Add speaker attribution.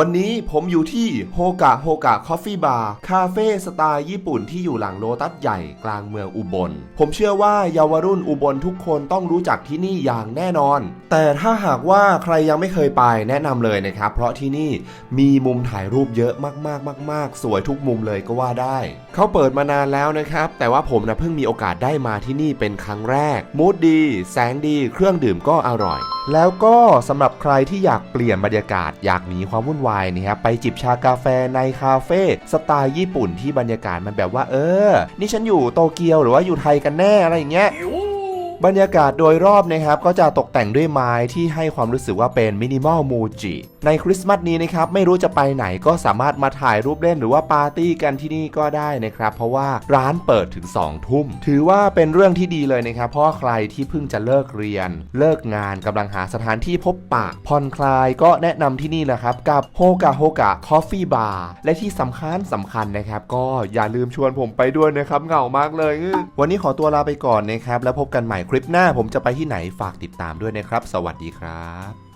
Speaker 1: วันนี้ผมอยู่ที่โฮกะโฮกะคอฟฟี่บาร์คาเฟ่สไตล์ญี่ปุ่นที่อยู่หลังโลตัสใหญ่กลางเมืองอุบล ผมเชื่อว่าเยาวรุ่นอุบลทุกคนต้องรู้จักที่นี่อย่างแน่นอน แต่ถ้าหากว่าใครยังไม่เคยไปแนะนำเลยนะครับ เพราะที่นี่มีมุมถ่ายรูปเยอะมากๆมาก ๆ สวยทุกมุมเลยก็ว่าได้เขาเปิดมานานแล้วนะครับ แต่ว่าผมนะเพิ่งมีโอกาสได้มาที่นี่เป็นครั้งแรกมูดดี แสงดี เครื่องดื่มก็อร่อย แล้วก็สำหรับใครที่อยากเปลี่ยนบรรยากาศอยากหนีความวุ่นวายนะครับไปจิบชากาแฟในคาเฟ่สไตล์ญี่ปุ่นที่บรรยากาศมันแบบว่า เออ นี่ฉันอยู่โตเกียวหรือว่าอยู่ไทยกันแน่อะไรอย่างเงี้ย บรรยากาศโดยรอบนะครับก็จะตกแต่งด้วยไม้ที่ให้ความรู้สึกว่าเป็นมินิมอลมูจิในคริสต์มาสนี้นะครับไม่รู้จะไปไหนก็สามารถมาถ่ายรูปเล่นหรือว่าปาร์ตี้กันที่นี่ก็ได้นะครับ เพราะว่าร้านเปิดถึง 2 ทุ่ม ถือว่าเป็นเรื่องที่ดีเลยนะครับ เพราะใครที่เพิ่งจะเลิกเรียน เลิกงานกำลังหาสถานที่พบปะผ่อนคลายก็แนะนำที่นี่แหละครับ กับโฮกะโฮกะคอฟฟี่บาร์และที่สำคัญสำคัญนะครับ ก็อย่าลืมชวนผมไปด้วยนะครับเหงามากเลย วันนี้ขอตัวลาไปก่อนนะครับแล้วพบกันใหม่คลิปหน้าผมจะไปที่ไหนฝากติดตามด้วยนะครับ สวัสดีครับ